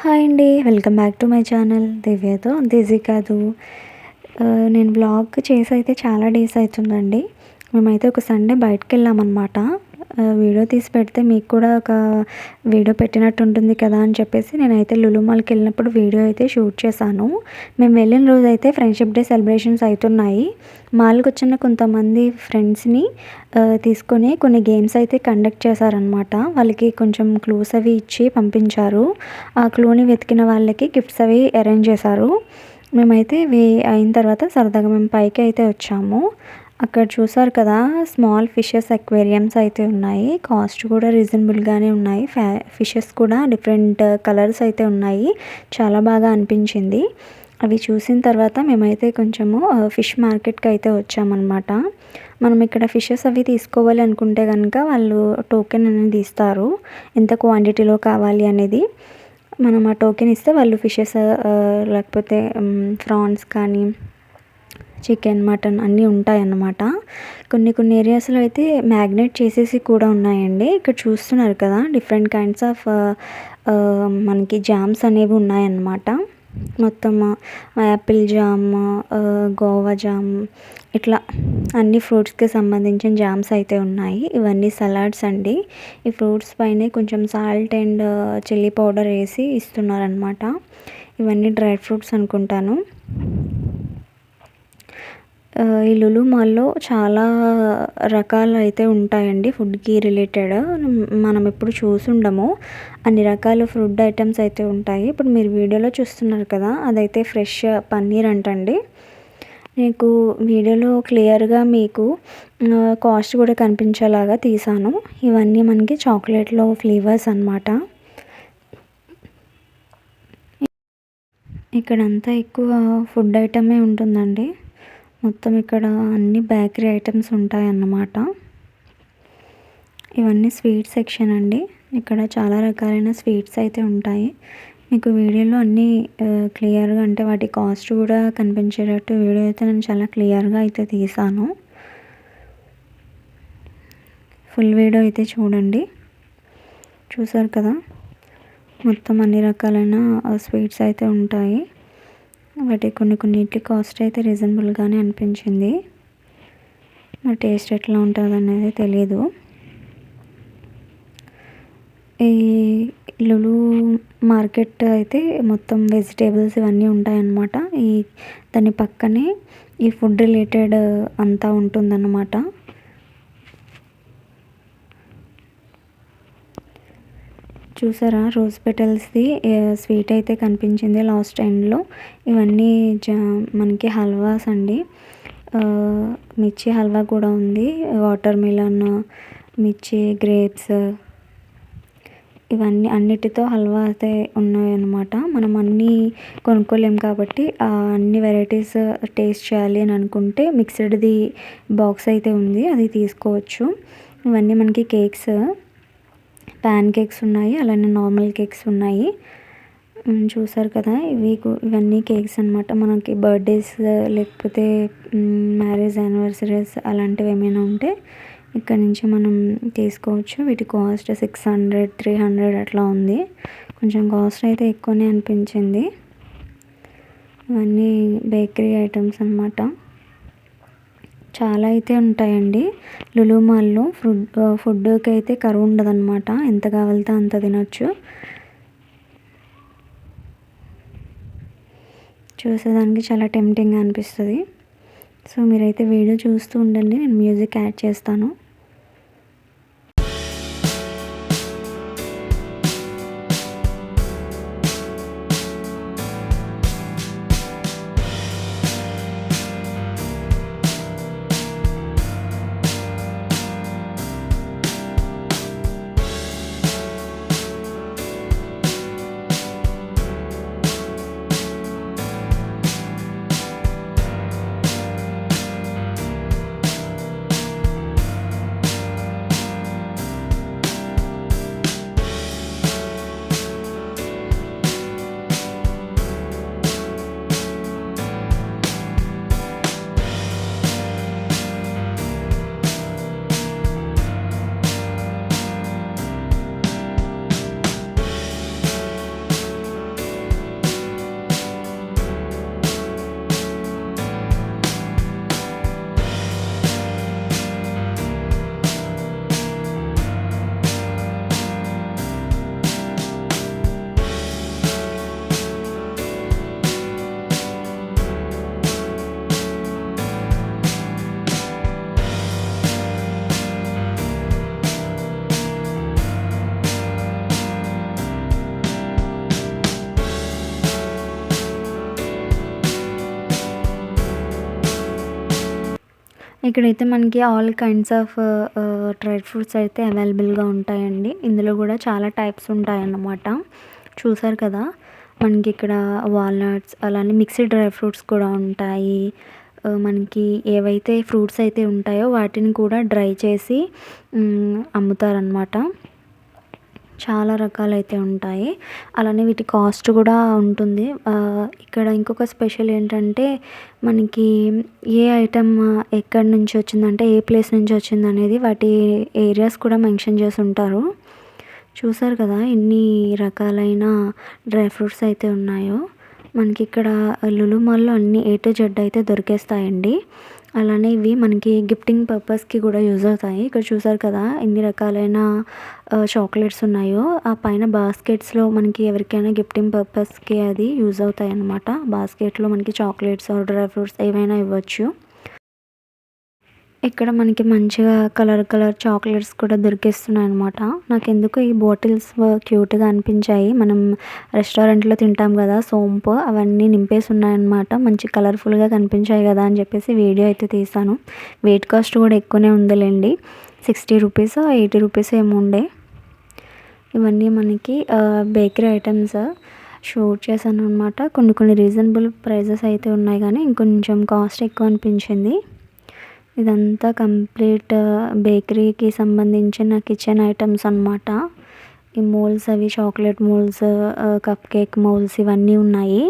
Hi అండి welcome back to my channel. దివ్యతో దిజీ కాదు. నేను బ్లాగ్ చేసి అయితే చాలా డేస్ అవుతుందండి మేమైతే ఒక సండే బయటకు వెళ్ళామన్నమాట వీడియో తీసి పెడితే మీకు కూడా ఒక వీడియో పెట్టినట్టు ఉంటుంది కదా అని చెప్పేసి నేనైతే లులు మాల్కి వెళ్ళినప్పుడు వీడియో అయితే షూట్ చేశాను. మేము వెళ్ళిన రోజు అయితే ఫ్రెండ్షిప్ డే సెలబ్రేషన్స్ అవుతున్నాయి మాల్కి వచ్చిన కొంతమంది ఫ్రెండ్స్ని తీసుకొని కొన్ని గేమ్స్ అయితే కండక్ట్ చేశారనమాట వాళ్ళకి కొంచెం క్లూస్ అవి ఇచ్చి పంపించారు. ఆ క్లూని వెతికిన వాళ్ళకి గిఫ్ట్స్ అవి అరేంజ్ చేశారు. మేమైతే ఇవి అయిన తర్వాత సరదాగా మేము పైకి అయితే వచ్చాము. అక్కడ చూసారు కదా స్మాల్ ఫిషెస్ అక్వేరియమ్స్ అయితే ఉన్నాయి. కాస్ట్ కూడా రీజనబుల్గానే ఉన్నాయి. ఫ్యా ఫిషెస్ కూడా డిఫరెంట్ కలర్స్ అయితే ఉన్నాయి. చాలా బాగా అనిపించింది. అవి చూసిన తర్వాత మేమైతే కొంచెము ఫిష్ మార్కెట్కి అయితే వచ్చామన్నమాట. మనం ఇక్కడ ఫిషెస్ అవి తీసుకోవాలి అనుకుంటే కనుక వాళ్ళు టోకెన్ అనేది ఇస్తారు. ఎంత క్వాంటిటీలో కావాలి అనేది. మనం ఆ టోకెన్ ఇస్తే వాళ్ళు ఫిషెస్ లేకపోతే ఫ్రాన్స్ కానీ చికెన్ మటన్ అన్నీ ఉంటాయన్నమాట. కొన్ని కొన్ని ఏరియాస్లో అయితే మ్యాగ్నేట్ చేసేసి కూడా ఉన్నాయండి. ఇక్కడ చూస్తున్నారు కదా డిఫరెంట్ కైండ్స్ ఆఫ్ మనకి జామ్స్ అనేవి ఉన్నాయన్నమాట. మొత్తం యాపిల్ జామ్ గోవా జామ్ ఇట్లా అన్ని ఫ్రూట్స్కి సంబంధించిన జామ్స్ అయితే ఉన్నాయి. ఇవన్నీ సలాడ్స్ అండి. ఈ ఫ్రూట్స్ పైన కొంచెం సాల్ట్ అండ్ చిల్లీ పౌడర్ వేసి ఇస్తున్నారనమాట ఇవన్నీ డ్రై ఫ్రూట్స్ అనుకుంటాను. ఈ లులూ మాల్లో చాలా రకాలు అయితే ఉంటాయండి ఫుడ్కి రిలేటెడ్. మనం ఎప్పుడు చూసుండము అన్ని రకాల ఫుడ్ ఐటమ్స్ అయితే ఉంటాయి. ఇప్పుడు మీరు వీడియోలో చూస్తున్నారు కదా అదైతే ఫ్రెష్ పన్నీర్ అంటండి. మీకు వీడియోలో క్లియర్గా మీకు కాస్ట్ కూడా కనిపించేలాగా తీసాను. ఇవన్నీ మనకి చాక్లెట్లో ఫ్లేవర్స్ అనమాట ఇక్కడంతా ఎక్కువ ఫుడ్ ఐటమే ఉంటుందండి. మొత్తం ఇక్కడ అన్ని బేకరీ ఐటమ్స్ ఉంటాయన్నమాట. ఇవన్నీ స్వీట్ సెక్షన్ అండి. ఇక్కడ చాలా రకాలైన స్వీట్స్ అయితే ఉంటాయి. మీకు వీడియోలో అన్నీ క్లియర్గా అంటే వాటి కాస్ట్ కూడా కనిపించేటట్టు వీడియో అయితే నేను చాలా క్లియర్గా అయితే తీసాను. ఫుల్ వీడియో అయితే చూడండి. చూసారు కదా? మొత్తం అన్ని రకాలైన స్వీట్స్ అయితే ఉంటాయి. వాటి కొన్ని కొన్నిటి కాస్ట్ అయితే రీజనబుల్గానే అనిపించింది. మరి టేస్ట్ ఎట్లా ఉంటుంది అనేది తెలియదు ఈ లులు మార్కెట్ అయితే మొత్తం వెజిటేబుల్స్ ఇవన్నీ ఉంటాయన్నమాట. ఈ దాని పక్కనే ఈ ఫుడ్ రిలేటెడ్ అంతా ఉంటుందన్నమాట. చూసారా? రోజ్ పెటల్స్ది స్వీట్ అయితే కనిపించింది లాస్ట్ ఎండ్లో. ఇవన్నీ జా మనకి హల్వాస్ అండి. మిర్చి హల్వా కూడా ఉంది. వాటర్ మిలన్ మిర్చి గ్రేప్స్. ఇవన్నీ అన్నిటితో హల్వా అయితే ఉన్నాయన్నమాట. మనం అన్నీ కొనుక్కోలేం కాబట్టి అన్ని వెరైటీస్ టేస్ట్ చేయాలి అని అనుకుంటే మిక్స్డ్ది బాక్స్ అయితే ఉంది. అది తీసుకోవచ్చు. ఇవన్నీ మనకి కేక్స్. ప్యాన్ కేక్స్ ఉన్నాయి అలానే నార్మల్ కేక్స్ ఉన్నాయి. చూసారు కదా ఇవి ఇవన్నీ కేక్స్ అనమాట మనకి బర్త్డేస్ లేకపోతే మ్యారేజ్ యానివర్సరీస్ అలాంటివి ఏమైనా ఉంటే ఇక్కడ నుంచి మనం తీసుకోవచ్చు. వీటి cost six hundred three hundred అట్లా ఉంది. కొంచెం కాస్ట్ అయితే ఎక్కువనే అనిపించింది. ఇవన్నీ బేకరీ ఐటమ్స్ అనమాట చాలా అయితే ఉంటాయండి. లులు మాల్లో ఫుడ్ ఫుడ్కి అయితే కరువు ఉండదన్నమాట ఎంత కావాలితే అంత తినొచ్చు. చూసేదానికి చాలా టెంప్టింగ్గా అనిపిస్తుంది. సో మీరైతే వీడియో చూస్తూ ఉండండి. నేను మ్యూజిక్ యాడ్ చేస్తాను. ఇక్కడైతే మనకి all kinds of dry fruits అయితే అవైలబుల్గా ఉంటాయండి. ఇందులో కూడా చాలా టైప్స్ ఉంటాయన్నమాట. చూసారు కదా? మనకి ఇక్కడ వాల్నట్స్ అలానే మిక్స్డ్ డ్రై ఫ్రూట్స్ కూడా ఉంటాయి. Uh, మనకి ఏవైతే ఫ్రూట్స్ అయితే ఉంటాయో వాటిని కూడా డ్రై చేసి అమ్ముతారనమాట చాలా రకాలైతే ఉంటాయి. అలానే వీటి కాస్ట్ కూడా ఉంటుంది. ఇక్కడ ఇంకొక స్పెషల్ ఏంటంటే మనకి ఏ ఐటమ్ ఎక్కడి నుంచి వచ్చిందంటే ఏ ప్లేస్ నుంచి వచ్చింది అనేది వాటి ఏరియాస్ కూడా మెన్షన్ చేసి ఉంటారు. చూసారు కదా ఎన్ని రకాలైన డ్రై ఫ్రూట్స్ అయితే ఉన్నాయో. మనకి ఇక్కడ లులు మాల్లో అన్ని ఏ టు జెడ్ అయితే దొరికేస్తాయండి. అలానే ఇవి మనకి గిఫ్టింగ్ పర్పస్కి కూడా యూజ్ అవుతాయి. ఇక్కడ చూసారు కదా ఎన్ని రకాలైన చాక్లెట్స్ ఉన్నాయో. ఆ పైన బాస్కెట్స్లో మనకి ఎవరికైనా గిఫ్టింగ్ పర్పస్కి అది యూజ్ అవుతాయి అన్నమాట బాస్కెట్లో మనకి చాక్లెట్స్ ఆర్ డ్రై ఫ్రూట్స్ ఏవైనా ఇవ్వచ్చు. ఇక్కడ మనకి మంచిగా కలర్ కలర్ చాక్లెట్స్ కూడా దొరికిస్తున్నాయి అనమాట నాకు ఎందుకు ఈ బాటిల్స్ క్యూట్గా అనిపించాయి. మనం రెస్టారెంట్లో తింటాం కదా సోంపు అవన్నీ నింపేసి ఉన్నాయన్నమాట మంచి కలర్ఫుల్గా కనిపించాయి కదా అని చెప్పేసి వీడియో అయితే తీసాను వెయిట్ కాస్ట్ కూడా ఎక్కువనే ఉందిలేండి. సిక్స్టీ రూపీస్ ఎయిటీ రూపీస్ ఏమో ఉండే. ఇవన్నీ మనకి బేకరీ ఐటమ్స్ షూట్ చేశాను అనమాట కొన్ని కొన్ని రీజనబుల్ ప్రైజెస్ అయితే ఉన్నాయి కానీ ఇంకొంచెం కాస్ట్ ఎక్కువ అనిపించింది. ఇదంతా కంప్లీట్ బేకరీకి సంబంధించిన కిచెన్ ఐటమ్స్ అనమాట ఈ మోల్స్ అవి chocolate moulds cupcake moulds ఇవన్నీ ఉన్నాయి.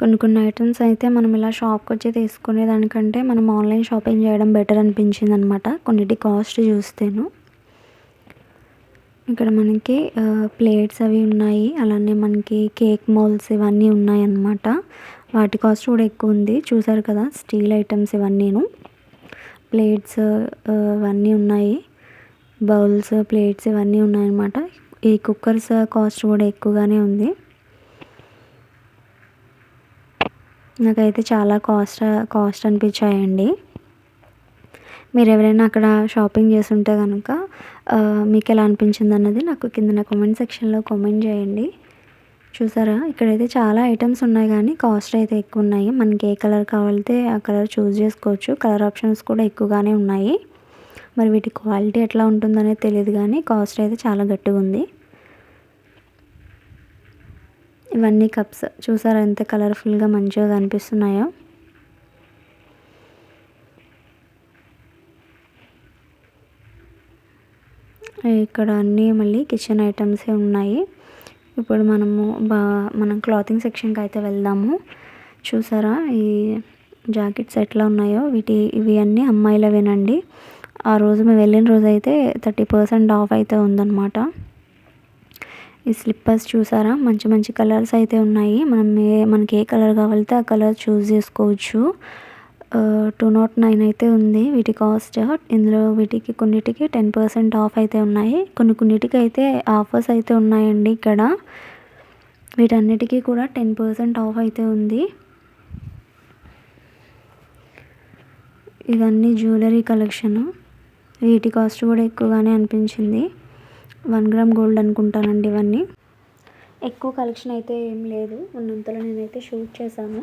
కొన్ని కొన్ని ఐటమ్స్ అయితే మనం ఇలా షాప్కి వచ్చి తీసుకునే దానికంటే మనం ఆన్లైన్ షాపింగ్ చేయడం బెటర్ అనిపించింది అనమాట కొన్నిటి కాస్ట్ చూస్తేను. ఇక్కడ మనకి ప్లేట్స్ అవి ఉన్నాయి. అలానే మనకి కేక్ మౌల్స్ ఇవన్నీ ఉన్నాయి అన్నమాట వాటి కాస్ట్ కూడా ఎక్కువ ఉంది. చూసారు కదా స్టీల్ ఐటమ్స్ ఇవన్నీను. ప్లేట్స్ ఇవన్నీ ఉన్నాయి. బౌల్స్ ప్లేట్స్ ఇవన్నీ ఉన్నాయన్నమాట. ఈ కుక్కర్స్ కాస్ట్ కూడా ఎక్కువగానే ఉంది. నాకైతే చాలా కాస్ట్ కాస్ట్ అనిపించాయండి. మీరు ఎవరైనా అక్కడ షాపింగ్ చేస్తుంటే కనుక మీకు ఎలా అనిపించింది అన్నది నాకు కింద కామెంట్ సెక్షన్లో కామెంట్ చేయండి. చూసారా? ఇక్కడైతే చాలా ఐటమ్స్ ఉన్నాయి కానీ కాస్ట్ అయితే ఎక్కువ ఉన్నాయి. మనకి ఏ కలర్ కావాలితే ఆ కలర్ చూస్ చేసుకోవచ్చు. కలర్ ఆప్షన్స్ కూడా ఎక్కువగానే ఉన్నాయి. మరి వీటి క్వాలిటీ ఎట్లా ఉంటుందనేది తెలియదు కానీ కాస్ట్ అయితే చాలా గట్టిగా ఉంది. ఇవన్నీ కప్స్ చూసారా ఎంత కలర్ఫుల్గా మంచిగా కనిపిస్తున్నాయో? ఇక్కడ అన్నీ మళ్ళీ కిచెన్ ఐటమ్సే ఉన్నాయి. ఇప్పుడు మనము బా మనం క్లాతింగ్ సెక్షన్కి అయితే వెళ్దాము. చూసారా? ఈ జాకెట్స్ ఎట్లా ఉన్నాయో? వీటి ఇవి అన్నీ అమ్మాయిలవేనండి. ఆ రోజు మేము వెళ్ళిన రోజు అయితే థర్టీ పర్సెంట్ ఆఫ్ అయితే ఉందన్నమాట. ఈ స్లిప్పర్స్ చూసారా? మంచి మంచి కలర్స్ అయితే ఉన్నాయి. మనం ఏ మనకి ఏ కలర్ కావాలితే ఆ కలర్ చూస్ చేసుకోవచ్చు. టూ నాట్ నైన్ అయితే ఉంది. వీటి కాస్ట్ ఇందులో వీటికి కొన్నిటికి టెన్ పర్సెంట్ ఆఫ్ అయితే ఉన్నాయి. కొన్ని కొన్నిటికి అయితే ఆఫర్స్ అయితే ఉన్నాయండి ఇక్కడ. వీటన్నిటికీ కూడా టెన్ పర్సెంట్ ఆఫ్ అయితే ఉంది. ఇవన్నీ జ్యువెలరీ కలెక్షను వీటి కాస్ట్ కూడా ఎక్కువగానే అనిపించింది. వన్ గ్రామ్ గోల్డ్ అనుకుంటానండి ఇవన్నీ. ఎక్కువ కలెక్షన్ అయితే ఏం లేదు. ఉన్నంతలో నేనైతే షూట్ చేశాను.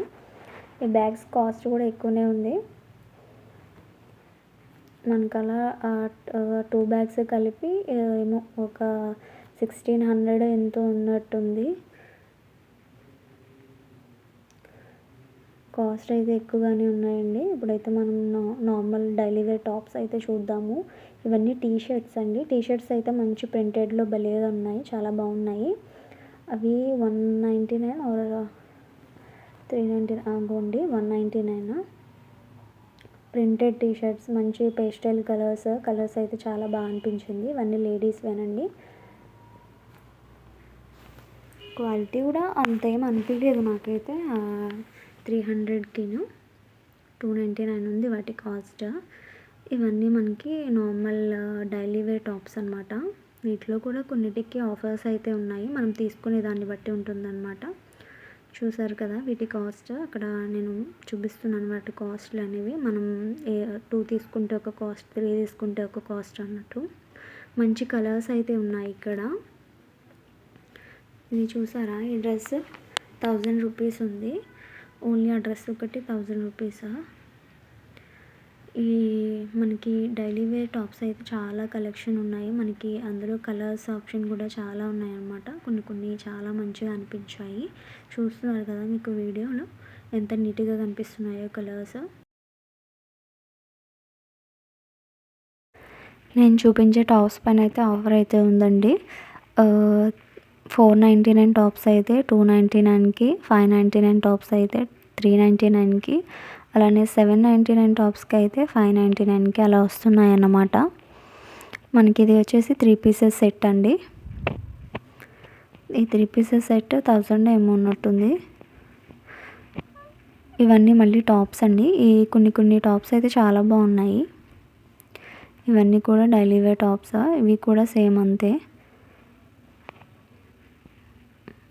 ఈ బ్యాగ్స్ కాస్ట్ కూడా ఎక్కువనే ఉంది. మనకలా టూ బ్యాగ్స్ కలిపి ఏమో ఒక సిక్స్టీన్ హండ్రెడ్ ఎంతో ఉన్నట్టుంది. కాస్ట్ అయితే ఎక్కువగానే ఉన్నాయండి. ఇప్పుడైతే మనం నార్మల్ డైలీ వేర్ టాప్స్ అయితే చూద్దాము. ఇవన్నీ టీ షర్ట్స్ అండి. టీ షర్ట్స్ అయితే మంచి ప్రింటెడ్లో భలేగా ఉన్నాయి. చాలా బాగున్నాయి. అవి one ninety nine or three ninety అగోండి one ninety nine. Printed T shirts మంచి పేస్టల్ కలర్స్ కలర్స్ అయితే చాలా బాగా అనిపించింది. ఇవన్నీ లేడీస్వేనండి క్వాలిటీ కూడా అంతేం అనిపించలేదు నాకైతే త్రీ హండ్రెడ్కిను. టూ నైంటీ నైన్ ఉంది వాటి కాస్ట్. ఇవన్నీ మనకి నార్మల్ డైలీ వేర్ టాప్స్ అనమాట వీటిలో కూడా కొన్నిటికి ఆఫర్స్ అయితే ఉన్నాయి. మనం తీసుకునే దాన్ని బట్టి ఉంటుందన్నమాట. చూసారు కదా వీటి కాస్ట్. అక్కడ నేను చూపిస్తున్నాను వాటి కాస్ట్లు అనేవి. మనం ఏ టూ తీసుకుంటే ఒక కాస్ట్ త్రీ తీసుకుంటే ఒక కాస్ట్ అన్నట్టు. మంచి కలర్స్ అయితే ఉన్నాయి ఇక్కడ. ఇది చూసారా? ఈ డ్రెస్ థౌజండ్ రూపీస్ ఉంది. ఓన్లీ ఆ డ్రెస్ ఒకటి థౌజండ్ రూపీసా? ఈ మనకి డైలీ వేర్ టాప్స్ అయితే చాలా కలెక్షన్ ఉన్నాయి. మనకి అందులో కలర్స్ ఆప్షన్ కూడా చాలా ఉన్నాయన్నమాట. కొన్ని కొన్ని చాలా మంచిగా అనిపించాయి. చూస్తున్నారు కదా మీకు వీడియోలో ఎంత నీట్గా కనిపిస్తున్నాయో కలర్స్. నేను చూపించే టాప్స్ పైన అయితే ఆఫర్ అయితే ఉందండి. ఫోర్ నైంటీ నైన్ టాప్స్ అయితే టూ నైంటీ నైన్కి ఫైవ్ నైంటీ నైన్ టాప్స్ అయితే త్రీ నైంటీ నైన్కి అలానే సెవెన్ నైంటీ నైన్ టాప్స్కి అయితే ఫైవ్ నైంటీ నైన్కి అలా వస్తున్నాయి అన్నమాట మనకి ఇది వచ్చేసి త్రీ పీసెస్ సెట్ అండి. ఈ త్రీ పీసెస్ సెట్ థౌజండ్ ఏమో ఉన్నట్టుంది. ఇవన్నీ మళ్ళీ టాప్స్ అండి. ఈ కొన్ని కొన్ని టాప్స్ అయితే చాలా బాగున్నాయి. ఇవన్నీ కూడా డైలీ వేర్ టాప్స్? ఇవి కూడా సేమ్ అంతే.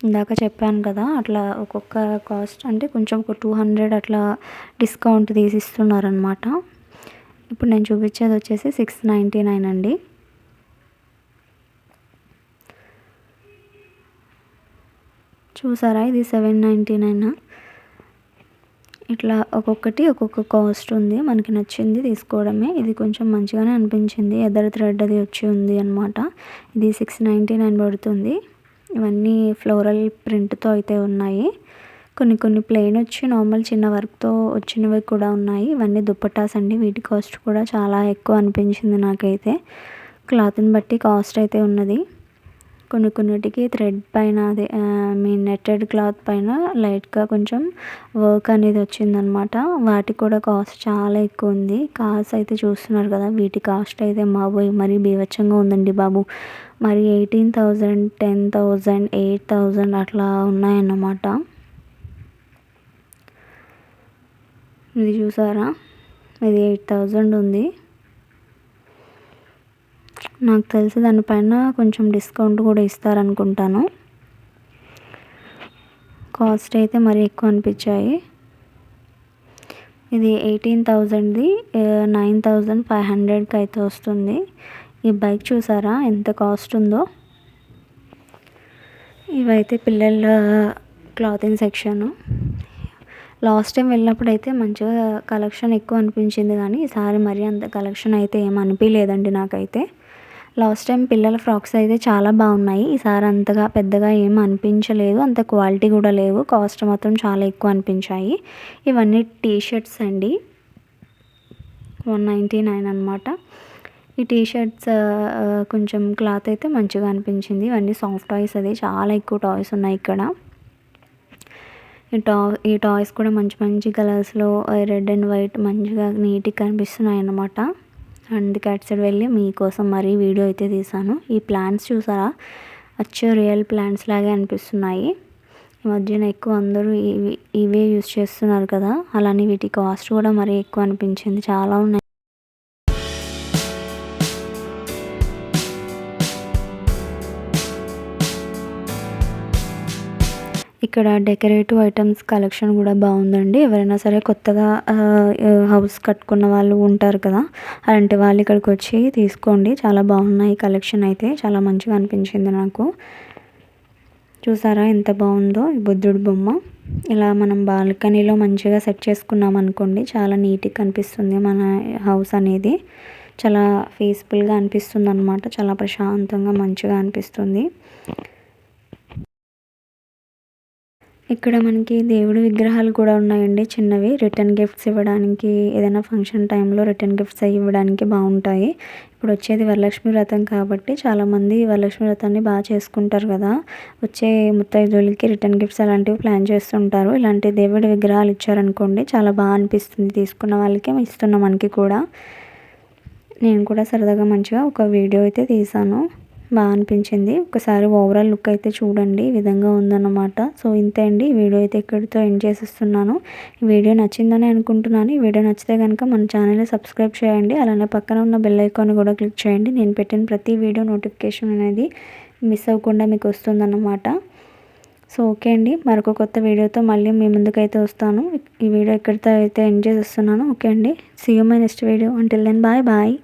ఇందాక చెప్పాను కదా అట్లా ఒక్కొక్క కాస్ట్ అంటే కొంచెం ఒక టూ హండ్రెడ్ అట్లా డిస్కౌంట్ తీసి ఇస్తున్నారనమాట ఇప్పుడు నేను చూపించేది వచ్చేసి సిక్స్ నైంటీ నైన్ అండి. చూసారా? ఇది సెవెన్ నైంటీ నైన్. ఇట్లా ఒక్కొక్కటి ఒక్కొక్క కాస్ట్ ఉంది. మనకి నచ్చింది తీసుకోవడమే. ఇది కొంచెం మంచిగానే అనిపించింది. ఎదర్ థ్రెడ్ అది వచ్చి ఉంది అనమాట ఇది సిక్స్ నైంటీ నైన్ పడుతుంది. ఇవన్నీ ఫ్లోరల్ ప్రింట్తో అయితే ఉన్నాయి. కొన్ని కొన్ని ప్లెయిన్ వచ్చి నార్మల్ చిన్న వర్క్తో వచ్చినవి కూడా ఉన్నాయి. ఇవన్నీ దుప్పటాస్ అండి. వీటి కాస్ట్ కూడా చాలా ఎక్కువ అనిపించింది నాకైతే. క్లాత్ని బట్టి కాస్ట్ అయితే ఉన్నది. కొన్ని కొన్నిటికి థ్రెడ్ పైన అదే మీ నెట్టెడ్ క్లాత్ పైన లైట్గా కొంచెం వర్క్ అనేది వచ్చిందనమాట. వాటికి కూడా కాస్ట్ చాలా ఎక్కువ ఉంది. కాస్ట్ అయితే చూస్తున్నారు కదా వీటి కాస్ట్ అయితే బాబోయ్ మరీ బీభత్సంగా ఉందండి బాబు. మరి eighteen thousand ten thousand eight thousand అట్లా ఉన్నాయన్నమాట. ఇది చూసారా? ఇది ఎయిట్ థౌజండ్ ఉంది. నాకు తెలిసి దానిపైన కొంచెం డిస్కౌంట్ కూడా ఇస్తారనుకుంటాను. కాస్ట్ అయితే మరి ఎక్కువ అనిపించాయి. ఇది ఎయిటీన్ థౌజండ్ది నైన్ థౌజండ్ ఫైవ్ హండ్రెడ్కి అయితే వస్తుంది. ఈ బైక్ చూసారా? ఎంత కాస్ట్ ఉందో. ఇవైతే పిల్లల క్లాతింగ్ సెక్షను. లాస్ట్ టైం వెళ్ళినప్పుడు అయితే మంచిగా కలెక్షన్ ఎక్కువ అనిపించింది కానీ ఈసారి మరీ అంత కలెక్షన్ అయితే ఏం అనిపించలేదండి నాకైతే. లాస్ట్ టైం పిల్లల ఫ్రాక్స్ అయితే చాలా బాగున్నాయి. ఈసారి అంతగా పెద్దగా ఏం అనిపించలేదు. అంత క్వాలిటీ కూడా లేవు. కాస్ట్ మాత్రం చాలా ఎక్కువ అనిపించాయి. ఇవన్నీ టీ షర్ట్స్ అండి. వన్ నైంటీ నైన్ అనమాట ఈ టీ షర్ట్స్ కొంచెం క్లాత్ అయితే మంచిగా అనిపించింది. ఇవన్నీ సాఫ్ట్ టాయ్స్ అది. చాలా ఎక్కువ టాయ్స్ ఉన్నాయి ఇక్కడ. ఈ టా ఈ టాయ్స్ కూడా మంచి మంచి కలర్స్లో రెడ్ అండ్ వైట్ మంచిగా నీట్గా కనిపిస్తున్నాయి అన్నమాట అందుకే అటు సైడ్ వెళ్ళి మీకోసం మరీ వీడియో అయితే తీసాను ఈ ప్లాంట్స్ చూసారా? అచ్చు రియల్ ప్లాంట్స్ లాగే అనిపిస్తున్నాయి. ఈ మధ్యన ఎక్కువ అందరూ ఇవి ఇవే యూస్ చేస్తున్నారు కదా. అలానే వీటి కాస్ట్ కూడా మరీ ఎక్కువ అనిపించింది. చాలా ఉన్నాయి. ఇక్కడ డెకరేటివ్ ఐటమ్స్ కలెక్షన్ కూడా బాగుందండి. ఎవరైనా సరే కొత్తగా హౌస్ కట్టుకున్న వాళ్ళు ఉంటారు కదా అలాంటి వాళ్ళు ఇక్కడికి వచ్చి తీసుకోండి. చాలా బాగున్నాయి కలెక్షన్ అయితే. చాలా మంచిగా అనిపించింది నాకు. చూసారా ఎంత బాగుందో ఈ బుద్ధుడు బొమ్మ. ఇలా మనం బాల్కనీలో మంచిగా సెట్ చేసుకున్నాం అనుకోండి చాలా నీట్గా కనిపిస్తుంది మన హౌస్ అనేది. చాలా పీస్ఫుల్గా అనిపిస్తుంది అనమాట చాలా ప్రశాంతంగా మంచిగా అనిపిస్తుంది. ఇక్కడ మనకి దేవుడి విగ్రహాలు కూడా ఉన్నాయండి. చిన్నవి. రిటర్న్ గిఫ్ట్స్ ఇవ్వడానికి ఏదైనా ఫంక్షన్ టైంలో రిటర్న్ గిఫ్ట్స్ అవి ఇవ్వడానికి బాగుంటాయి. ఇప్పుడు వచ్చేది వరలక్ష్మి వ్రతం కాబట్టి చాలామంది వరలక్ష్మి వ్రతాన్ని బాగా చేసుకుంటారు కదా. వచ్చే ముత్తైదులకి రిటర్న్ గిఫ్ట్స్ అలాంటివి ప్లాన్ చేస్తుంటారు. ఇలాంటి దేవుడి విగ్రహాలు ఇచ్చారనుకోండి చాలా బాగా అనిపిస్తుంది. తీసుకున్న వాళ్ళకి ఇస్తున్న మనకి కూడా. నేను కూడా సరదాగా మంచిగా ఒక వీడియో అయితే తీసాను బాగా అనిపించింది. ఒకసారి ఓవరాల్ లుక్ అయితే చూడండి. ఈ విధంగా ఉందన్నమాట. సో ఇంతే అండి. వీడియో అయితే ఇక్కడితో ఎండ్ చేసేస్తున్నాను. ఈ వీడియో నచ్చిందని అనుకుంటున్నాను. ఈ వీడియో నచ్చితే కనుక మన ఛానల్ని సబ్స్క్రైబ్ చేయండి. అలానే పక్కన ఉన్న బెల్ ఐకాన్ కూడా క్లిక్ చేయండి. నేను పెట్టిన ప్రతి వీడియో నోటిఫికేషన్ అనేది మిస్ అవ్వకుండా మీకు వస్తుందన్నమాట. సో ఓకే అండి. మరొక కొత్త వీడియోతో మళ్ళీ మీ ముందుకైతే వస్తాను. ఈ వీడియో ఇక్కడితో అయితే ఎండ్ చేసేస్తున్నాను. ఓకే అండి. See you my next video until then bye bye